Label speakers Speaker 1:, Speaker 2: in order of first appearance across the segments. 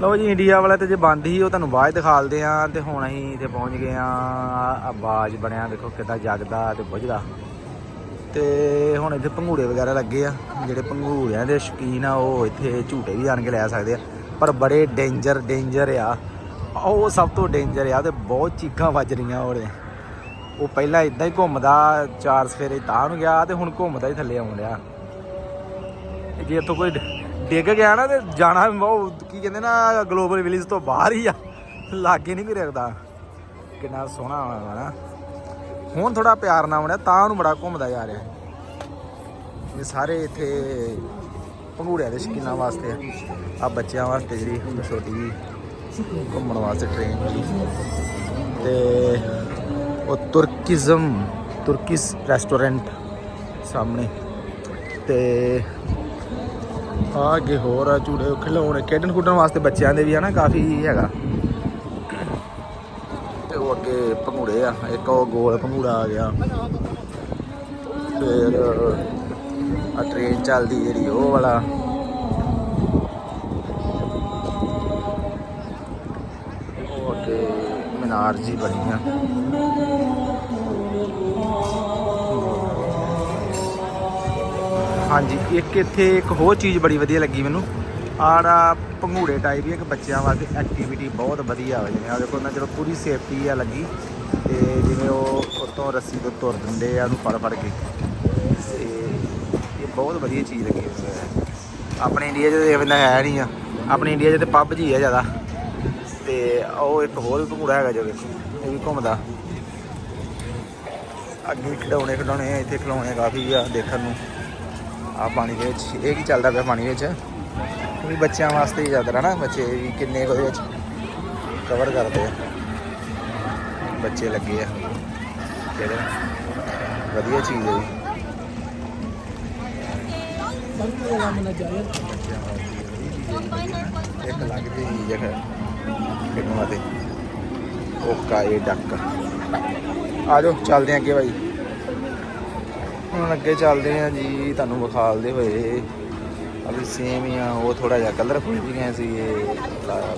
Speaker 1: ਲਓ ਜੀ, ਇੰਡੀਆ ਵਾਲਾ ਤੇ ਜੇ ਬੰਦ ਹੀ, ਉਹ ਤੁਹਾਨੂੰ ਬਾਅਦ ਦਿਖਾਲਦੇ ਆ ਤੇ ਹੁਣ ਅਸੀਂ ਇੱਥੇ ਪਹੁੰਚ ਗਏ ਆ। ਆਵਾਜ਼ ਬਣਿਆ, ਦੇਖੋ ਕਿੱਦਾਂ ਜਗਦਾ ਤੇ ਬੁਝਦਾ। ਤੇ ਹੁਣ ਇੱਥੇ ਪੰਘੂੜੇ ਵਗੈਰਾ ਲੱਗੇ ਆ। ਜਿਹੜੇ ਪੰਘੂੜਿਆਂ ਦੇ ਸ਼ੌਕੀਨ ਆ, ਉਹ ਇੱਥੇ ਝੂਟੇ ਵੀ ਆਣ ਕੇ ਲੈ ਸਕਦੇ ਆ। ਪਰ ਬੜੇ ਡੇਂਜਰ ਡੇਂਜਰ ਆ। ਉਹ ਸਭ ਤੋਂ ਡੇਂਜਰ ਆ ਤੇ ਬਹੁਤ ਚੀਕਾਂ ਵੱਜ ਰਹੀਆਂ ਉਹਦੇ। ਉਹ ਪਹਿਲਾਂ ਇਦਾਂ ਹੀ ਘੁੰਮਦਾ, ਚਾਰ ਸਫੇਰੇ ਤਾਂ ਨੂੰ ਗਿਆ ਤੇ ਹੁਣ ਘੁੰਮਦਾ ਹੀ ਥੱਲੇ ਆਉਣ ਡਿਆ। ਜੇ ਇੱਥੋਂ ਕੋਈ ਡ- ਡਿੱਗ ਗਿਆ ਨਾ ਤੇ ਜਾਣਾ ਉਹ ਕੀ ਕਹਿੰਦੇ ਨਾ ਗਲੋਬਲ ਵਿਲੇਜ ਤੋਂ ਬਾਹਰ ਹੀ ਆ। ਲਾਗੇ ਨਹੀਂ ਕੋਈ ਰੱਖਦਾ ਕਿੰਨਾ ਸੋਹਣਾ ਆਉਣਾ ਨਾ। ਹੁਣ ਥੋੜਾ ਪਿਆਰ ਨਾਲ ਬਣਿਆ ਤਾਂ ਉਹਨੂੰ ਬੜਾ ਘੁੰਮਦਾ ਜਾ ਰਿਹਾ। ਇਹ ਸਾਰੇ ਇੱਥੇ ਪੰਘੂੜਿਆਂ ਦੇ ਸ਼ਕੀਨਾਂ ਵਾਸਤੇ ਆ। ਆਹ ਬੱਚਿਆਂ ਵਾਸਤੇ ਜਿਹੜੀ ਛੋਟੀ ਜਿਹੀ, ਘੁੰਮਣ ਵਾਸਤੇ ਟ੍ਰੇਨ ਵਾਲੀ ਤੇ ਉਹ ਤੁਰਕਿਜ਼ਮ ਤੁਰਕਿਸ ਰੈਸਟੋਰੈਂਟ ਸਾਹਮਣੇ। ਤੇ ਆ ਅੱਗੇ ਹੋਰ ਆ ਝੂੜੇ ਖਿਡੌਣੇ ਖੇਡਣ ਖੁੱਡਣ ਵਾਸਤੇ ਬੱਚਿਆਂ ਦੇ ਵੀ ਹਨਾ ਕਾਫੀ ਹੈਗਾ। ਤੇ ਉਹ ਅੱਗੇ ਪੰਘੂੜੇ ਆ, ਇੱਕ ਉਹ ਗੋਲ ਪੰਘੂੜਾ ਆ ਗਿਆ। ਫਿਰ ਆ ਟ੍ਰੇਨ ਚੱਲਦੀ ਜਿਹੜੀ ਉਹ ਵਾਲਾ। ਉਹ ਅੱਗੇ ਮਨਾਰ ਜੀ ਬਣੀ ਆ। ਹਾਂਜੀ, ਇੱਕ ਇੱਥੇ ਇੱਕ ਹੋਰ ਚੀਜ਼ ਬੜੀ ਵਧੀਆ ਲੱਗੀ ਮੈਨੂੰ। ਆੜਾ ਪੰਘੂੜੇ ਟਾਈਪ ਹੀ ਇੱਕ ਬੱਚਿਆਂ ਵਾਸਤੇ ਐਕਟੀਵਿਟੀ ਬਹੁਤ ਵਧੀਆ ਹੋ ਜਿਵੇਂ ਆ ਦੇਖੋ ਨਾ ਚਲੋ ਪੂਰੀ ਸੇਫਟੀ ਆ ਲੱਗੀ। ਤੇ ਜਿਵੇਂ ਉਹ ਉਤੋਂ ਰੱਸੀ ਤੋਂ ਤੁਰ ਦਿੰਦੇ ਆ, ਉਹਨੂੰ ਫੜ ਫੜ ਕੇ। ਤੇ ਇਹ ਬਹੁਤ ਵਧੀਆ ਚੀਜ਼ ਲੱਗੀ। ਆਪਣੇ ਇੰਡੀਆ 'ਚ ਤਾਂ ਇਹ ਬੰਦਾ ਹੈ ਨਹੀਂ ਆ। ਆਪਣੇ ਇੰਡੀਆ 'ਚ ਤੇ ਪੱਬ ਜੀ ਆ ਜ਼ਿਆਦਾ। ਤੇ ਉਹ ਇੱਕ ਹੋਰ ਵੀ ਪੰਘੂੜਾ ਹੈਗਾ ਜੋ ਵੇਖੋ ਇਹ ਵੀ ਘੁੰਮਦਾ। ਅੱਗੇ ਖਿਡੌਣੇ ਖਿਡੌਣੇ ਇੱਥੇ ਖਿਡੌਣੇ ਕਾਫੀ ਆ ਦੇਖਣ ਨੂੰ। ਆ ਪਾਣੀ ਦੇ ਵਿੱਚ, ਇਹ ਕੀ ਚੱਲਦਾ ਪਿਆ ਪਾਣੀ ਵਿੱਚ? ਵੀ ਬੱਚਿਆਂ ਵਾਸਤੇ ਹੀ ਜ਼ਿਆਦਾ ਨਾ, ਬੱਚੇ ਵੀ ਕਿੰਨੇ ਕੁ ਉਹਦੇ ਵਿੱਚ ਕਵਰ ਕਰਦੇ ਆ। ਬੱਚੇ ਲੱਗੇ ਆ। ਕਿਹੜੇ ਵਧੀਆ ਚੀਜ਼ ਹੈ ਜੀ। ਇੱਕ ਲੱਗਦੀ ਚੀਜ਼ ਕਿੰਨਾ ਤੇ ਓਕਾ, ਇਹ ਡੱਕ। ਆ ਜਾਓ, ਚੱਲਦੇ ਹਾਂ ਅੱਗੇ ਭਾਈ ਹੁਣ ਅੱਗੇ ਚੱਲਦੇ ਆ ਜੀ, ਤੁਹਾਨੂੰ ਵਿਖਾਲਦੇ ਹੋਏ। ਅਭੀ ਸੇਮ ਹੀ ਆ, ਉਹ ਥੋੜਾ ਜਿਹਾ ਕਲਰਫੁਲ ਵੀ ਗਏ ਸੀ, ਇਹ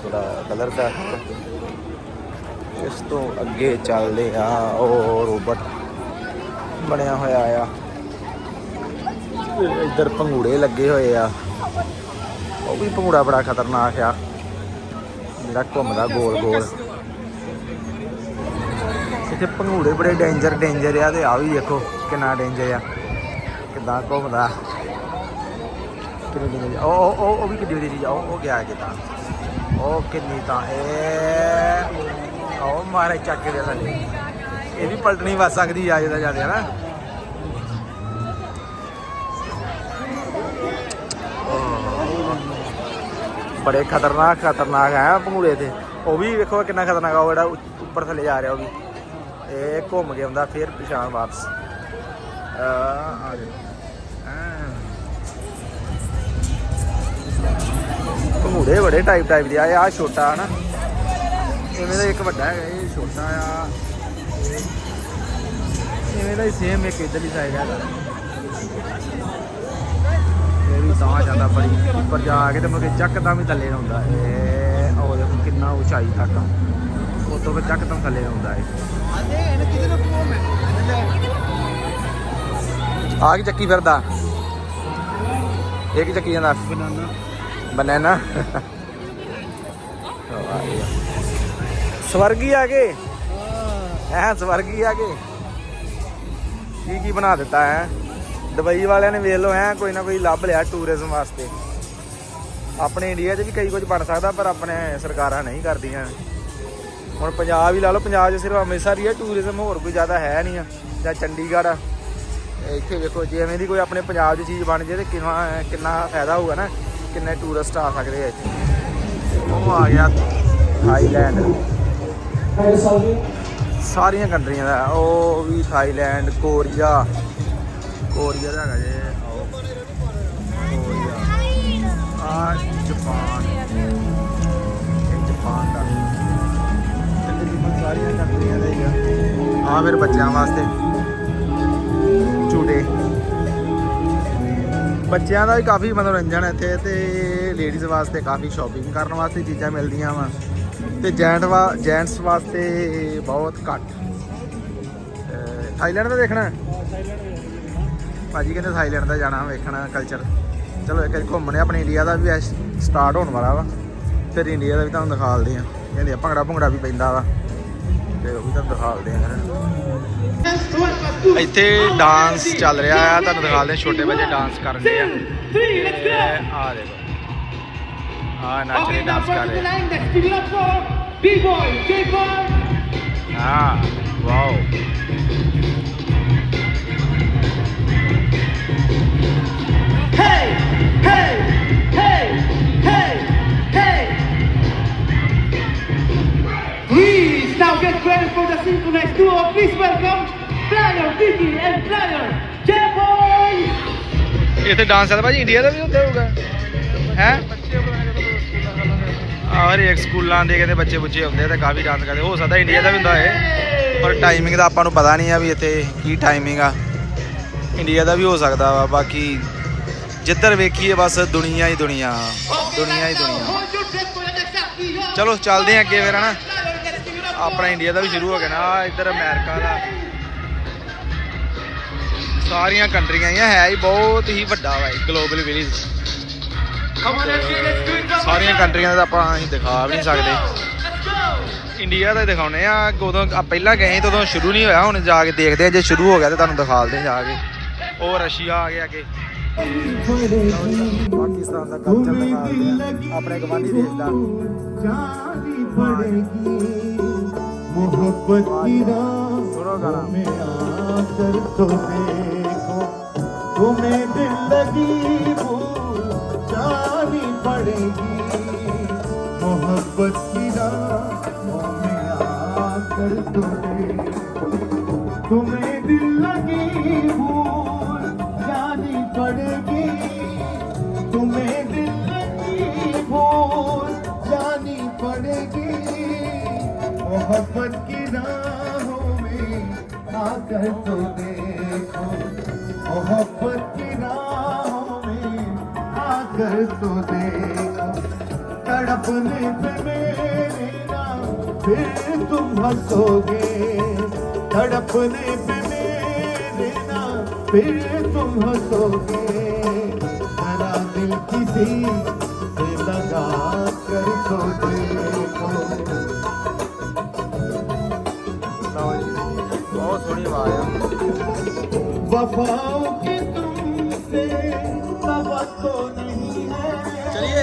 Speaker 1: ਥੋੜਾ ਕਲਰ ਦਾ। ਇਸ ਤੋਂ ਅੱਗੇ ਚੱਲਦੇ ਆ ਉਹ ਰੋਬਟ ਬਣਿਆ ਹੋਇਆ ਆ। ਇੱਧਰ ਪੰਘੂੜੇ ਲੱਗੇ ਹੋਏ ਆ। ਉਹ ਵੀ ਪੰਘੂੜਾ ਬੜਾ ਖਤਰਨਾਕ ਆ। ਜਿਹੜਾ ਘੁੰਮਦਾ ਗੋਲ ਗੋਲ। ਇੱਥੇ ਪੰਘੂੜੇ ਬੜੇ ਡੇਂਜਰ ਡੇਂਜਰ ਆ ਤੇ ਆ ਵੀ ਦੇਖੋ। ਕਿੰਨਾ ਡੇਂਜਰ ਆ? ਕਿੱਦਾਂ ਘੁੰਮਦਾ? ਕਿੰਨੀ ਡੇਂਜਰ ਉਹ, ਉਹ- ਉਹ ਵੀ ਕਿੱਡੀ ਵਧੀਆ ਚੀਜ਼ ਆ? ਉਹ ਗਿਆ ਕਿਤਾ ਉਹ ਕਿੰਨੀ ਤਾਂ ਇਹ ਉਹ ਮਾਰੇ ਚੱਕ ਕੇ ਦੇ ਥੱਲੇ। ਇਹ ਵੀ ਪਲਟਣੀ ਵੱਜ ਸਕਦੀ ਆ ਜਿਹਦਾ ਜਾਂਦੇ ਨਾ। ਬੜੇ ਖਤਰਨਾਕ ਖਤਰਨਾਕ ਹੈ ਪੰਘੂੜੇ ਤੇ। ਉਹ ਵੀ ਵੇਖੋ ਕਿੰਨਾ ਖਤਰਨਾਕ ਆ, ਉਹ ਜਿਹੜਾ ਉੱਪਰ ਥੱਲੇ ਜਾ ਰਿਹਾ ਉਹ ਵੀ। ਇਹ ਘੁੰਮ ਕੇ ਆਉਂਦਾ, ਫਿਰ ਪਿਛਾਂ ਵਾਪਸ। ਆ ਬੜੇ ਟਾਈਪ ਟਾਈਪ ਦੇ ਆ ਇਹ ਆ ਛੋਟਾ ਹਨਾ ਇਵੇਂ ਦਾ ਇੱਕ ਵੱਡਾ ਹੈਗਾ ਇਹ ਛੋਟਾ ਆ ਇਵੇਂ ਦਾ ਹੀ ਸੇਮ ਇੱਕ ਇਧਰਲੀ ਸਾਈਡ ਹੈਗਾ ਇਹ ਵੀ ਤਾਂ ਜਾਂਦਾ ਬੜੀ ਉੱਪਰ ਜਾ ਕੇ ਤੇ ਮੁੜ ਕੇ ਚੱਕਦਮ ਵੀ ਥੱਲੇ ਆਉਂਦਾ ਇਹ ਉਹ ਦੇਖੋ ਕਿੰਨਾ ਉਚਾਈ ਤੱਕ ਆ ਉਦੋਂ ਫਿਰ ਚੱਕਦਮ ਥੱਲੇ ਨੂੰ ਆਉਂਦਾ ਇਹ ਆ ਕੀ ਚੱਕੀ ਫਿਰਦਾ? ਇਹ ਕੀ ਚੱਕੀ ਜਾਂਦਾ? ਬਨਾਨਾ। ਬਨਾਨਾ ਸਵਰਗੀ ਆ ਗਏ? ਹੈ, ਸਵਰਗੀ ਆ ਗਏ? ਕੀ ਕੀ ਬਣਾ ਦਿੱਤਾ, ਹੈ? ਦੁਬਈ ਵਾਲਿਆਂ ਨੇ ਵੇਖ ਲਓ, ਹੈ, ਕੋਈ ਨਾ ਕੋਈ ਲੱਭ ਲਿਆ ਟੂਰਿਜ਼ਮ ਵਾਸਤੇ। ਆਪਣੇ ਇੰਡੀਆ 'ਚ ਵੀ ਕਈ ਕੁਝ ਬਣ ਸਕਦਾ, ਪਰ ਆਪਣੇ ਸਰਕਾਰਾਂ ਨਹੀਂ ਕਰਦੀਆਂ। ਹੁਣ ਪੰਜਾਬ ਹੀ ਲਾ ਲਓ, ਪੰਜਾਬ 'ਚ ਸਿਰਫ ਅੰਮ੍ਰਿਤਸਰ ਹੀ ਹੈ ਟੂਰਿਜ਼ਮ ਹੋਰ ਕੋਈ ਜ਼ਿਆਦਾ ਹੈ ਨਹੀਂ ਆ, ਜਾਂ ਚੰਡੀਗੜ੍ਹ ਆ। ਇੱਥੇ ਵੇਖੋ ਜੇ, ਐਵੇਂ ਦੀ ਕੋਈ ਆਪਣੇ ਪੰਜਾਬ 'ਚ ਚੀਜ਼ ਬਣ ਜੇ ਤੇ ਕਿੰਨਾ ਕਿੰਨਾ ਫਾਇਦਾ ਹੋਊਗਾ ਨਾ, ਕਿੰਨੇ ਟੂਰਿਸਟ ਆ ਸਕਦੇ ਆ ਇੱਥੇ। ਉਹ ਆ ਗਿਆ ਥਾਈਲੈਂਡ ਸਾਰੀਆਂ ਕੰਟਰੀਆਂ ਦਾ, ਉਹ ਵੀ ਥਾਈਲੈਂਡ ਕੋਰੀਆ ਕੋਰੀਆ ਦਾ ਹੈਗਾ ਜੇ, ਆਓ। ਕੋਰੀਆ ਆ ਜਾਪਾਨ ਇਹ ਜਾਪਾਨ ਦਾ। ਸਾਰੀਆਂ ਕੰਟਰੀਆਂ ਦੇ ਹੀ ਆ। ਆ ਫਿਰ ਬੱਚਿਆਂ ਵਾਸਤੇ। ਬੱਚਿਆਂ ਦਾ ਵੀ ਕਾਫੀ ਮਨੋਰੰਜਨ ਹੈ ਇੱਥੇ ਤੇ ਲੇਡੀਜ਼ ਵਾਸਤੇ ਕਾਫੀ ਸ਼ਾਪਿੰਗ ਕਰਨ ਵਾਸਤੇ ਚੀਜ਼ਾਂ ਮਿਲਦੀਆਂ ਵਾ। ਤੇ ਜੈਂਟ ਵਾ ਜੈਂਟਸ ਵਾਸਤੇ ਬਹੁਤ ਘੱਟ। ਥਾਈਲੈਂਡ ਦਾ ਦੇਖਣਾ ਹੈ? ਭਾਜੀ ਕਹਿੰਦੇ ਥਾਈਲੈਂਡ ਦਾ ਜਾਣਾ, ਵੇਖਣਾ ਕਲਚਰ ਚਲੋ ਇੱਕ ਘੁੰਮਣੇ ਆਪਣੇ ਇੰਡੀਆ ਦਾ ਵੀ ਸਟਾਰਟ ਹੋਣ ਵਾਲਾ ਵਾ। ਫਿਰ ਇੰਡੀਆ ਦਾ ਵੀ ਤੁਹਾਨੂੰ ਦਿਖਾਲਦੇ ਆ। ਕਹਿੰਦੇ ਭੰਗੜਾ ਭੰਗੜਾ ਵੀ ਪੈਂਦਾ ਵਾ। ਤੇ ਉਹ ਵੀ ਤੁਹਾਨੂੰ ਦਿਖਾਲਦੇ ਆ। ਇੱਥੇ ਡਾਂਸ ਚੱਲ ਰਿਹਾ ਆ ਤੁਹਾਨੂੰ ਦਿਖਾਲਦੇ ਆ ਛੋਟੇ ਬੱਚੇ ਡਾਂਸ ਕਰਦੇ ਆ। ਤੇ ਆ ਦੇਖੋ। ਆ ਨੱਚ ਰਹੇ ਡਾਂਸ ਕਰ ਰਹੇ. ਹਾਂ ਵਾਓ ਇੱਥੇ ਡਾਂਸ ਚੱਲਦਾ ਭਾਜੀ ਇੰਡੀਆ ਦਾ ਵੀ ਹੁੰਦਾ ਹੋਊਗਾ। ਹੈ? ਆ ਹਰੇਕ ਸਕੂਲਾਂ ਦੇ ਕਹਿੰਦੇ ਬੱਚੇ ਬੁੱਚੇ ਹੁੰਦੇ ਤੇ ਕਾਫੀ ਡਾਂਸ ਕਰਦੇ ਹੋ ਸਕਦਾ ਇੰਡੀਆ ਦਾ ਵੀ ਹੁੰਦਾ ਹੈ ਪਰ ਟਾਈਮਿੰਗ ਦਾ ਆਪਾਂ ਨੂੰ ਪਤਾ ਨਹੀਂ ਆ ਵੀ ਇੱਥੇ ਕੀ ਟਾਈਮਿੰਗ ਆ। ਇੰਡੀਆ ਦਾ ਵੀ ਹੋ ਸਕਦਾ ਵਾ, ਬਾਕੀ ਜਿੱਧਰ ਵੇਖੀਏ ਬਸ ਦੁਨੀਆ ਹੀ ਦੁਨੀਆ ਦੁਨੀਆ ਹੀ ਦੁਨੀਆ। ਚਲੋ ਚੱਲਦੇ ਆ ਅੱਗੇ ਫਿਰ, ਹਨਾ? ਆਪਣਾ ਇੰਡੀਆ ਦਾ ਵੀ ਸ਼ੁਰੂ ਹੋ ਗਿਆ ਨਾ ਇੱਧਰ ਅਮਰੀਕਾ ਦਾ। ਸਾਰੀਆਂ ਕੰਟਰੀਆਂ ਆਈਆਂ ਹੈ ਹੀ ਬਹੁਤ ਹੀ ਵੱਡਾ ਵਾ ਗਲੋਬਲ ਵਿਲੇਜ ਸਾਰੀਆਂ ਕੰਟਰੀਆਂ ਦਾ ਆਪਾਂ ਅਸੀਂ ਦਿਖਾ ਵੀ ਨਹੀਂ ਸਕਦੇ। ਇੰਡੀਆ ਦਾ ਦਿਖਾਉਨੇ ਆ ਉਦੋਂ ਪਹਿਲਾਂ ਗਏ ਤਦੋਂ ਸ਼ੁਰੂ ਨਹੀਂ ਹੋਇਆ ਹੁਣ ਜਾ ਕੇ ਦੇਖਦੇ ਆ ਜੇ ਸ਼ੁਰੂ ਹੋ ਗਿਆ ਤਾਂ ਤੁਹਾਨੂੰ ਦਿਖਾ ਦਿੰਦੇ ਜਾ ਕੇ। ਉਹ ਰਸ਼ੀਆ ਆ ਗਿਆ ਅੱਗੇ। ਪਾਕਿਸਤਾਨ ਦਾ ਕਲਚਰ ਦਿਖਾ ਦਿੰਦੇ ਆਪਣੇ ਗਵਾਂਢੀ ਦੇਸ਼ ਦਾ।
Speaker 2: ਜਾਨੀ ਪੜੇਗੀ ਮੁਹੱਬਤ ਦੀ
Speaker 1: ਰਾਹ ਸੁਣੋ
Speaker 2: ਗਾਣਾ। ਮੈਂ ਆਦਰ ਤੋਂ तुम्हें दिल लगी भूल जानी पड़ेगी। मोहब्बत की राहों में आकर तो तुम्हें दिल लगी भूल जानी पड़ेगी। तुम्हें दिल लगी भूल जानी पड़ेगी। मोहब्बत की राहों में आकर तो देखो भक्ति राहों में आकर तो देखो। तड़पने पे मेरे नाम फिर तुम हंसोगे। तड़पने पे मेरे नाम फिर तुम हंसोगे। जरा दिल किसी से लगा कर तो देखो।
Speaker 1: बहुत सोनी
Speaker 2: वफाओं तवक्को नहीं है
Speaker 1: ਚਲਿਏ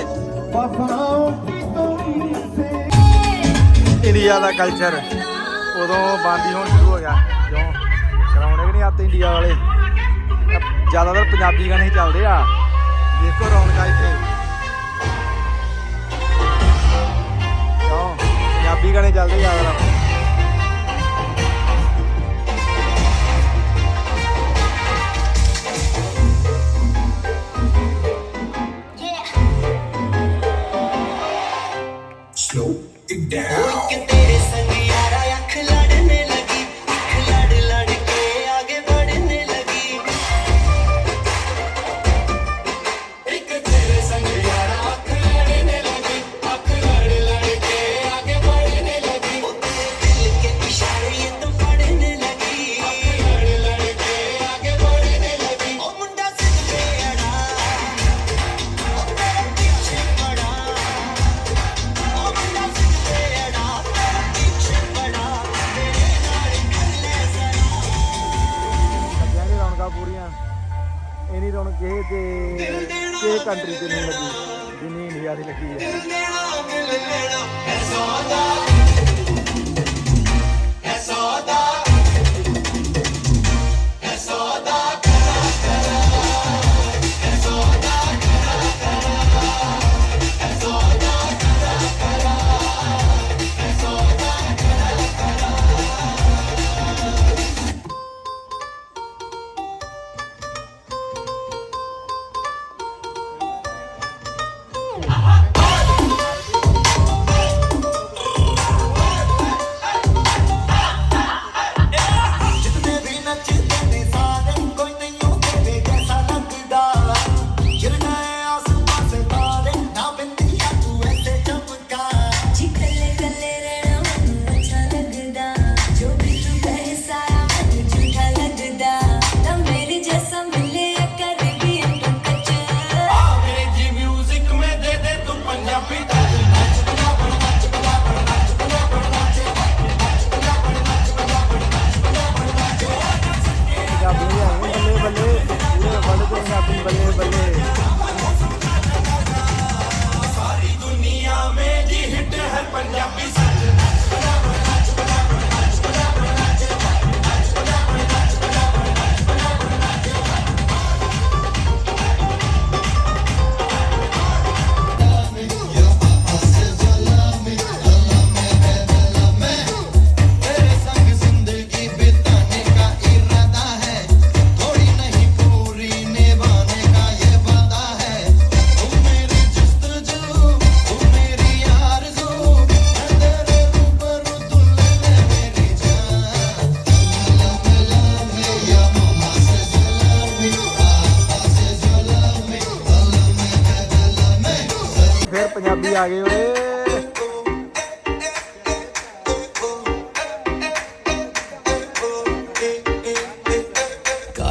Speaker 2: वफाओं की तुमसे
Speaker 1: ਇੰਡੀਆ ਦਾ ਕਲਚਰ ਉਦੋਂ ਬੰਦ ਹੀ ਹੋਣ ਸ਼ੁਰੂ ਹੋ ਗਿਆ ਕਿਉਂ ਕਰਾਉਣੇ ਕਿ ਨਹੀਂ ਆਤੇ ਇੰਡੀਆ ਵਾਲੇ ਅਹ ਜ਼ਿਆਦਾਤਰ ਪੰਜਾਬੀ ਗਾਣੇ ਹੀ ਚੱਲਦੇ ਆ ਦੇਖੋ ਰੌਣਕਾਂ ਇੱਥੇ ਕਿਉਂ ਪੰਜਾਬੀ ਗਾਣੇ ਚੱਲਦੇ ਜ਼ਿਆਦਾ ਕਿਸੇ ਕੰਟਰੀ ਤੇ ਨਹੀਂ ਲੱਗੀ ਜਿੰਨੀ ਇੰਡੀਆ ਦੀ ਲੱਗੀ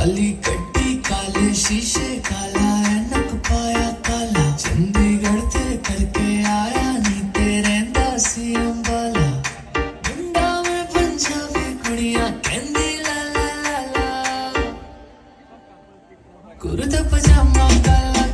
Speaker 3: ਕਾਲੀ ਗੱਡੀ ਕਾਲੇ ਸ਼ੀਸ਼ੇ ਕਾਲਾ ਐਨਕ ਪਾਇਆ ਕਾਲਾ ਚੰਡੀਗੜ੍ਹ ਤੇ ਕਰਕੇ ਆਇਆ ਨੀ ਤੇ ਰਹਿੰਦਾ ਸੀ ਅੰਬਾਲਾ ਮੁੰਡਾ ਮੈਂ ਪੰਜਾਬੀ ਕੁੜੀਆਂ ਕਹਿੰਦੀ ਲਾ ਲਾ ਲਾ ਲਾ ਕੁਰਤਾ ਪਜਾਮਾ ਕਾਲਾ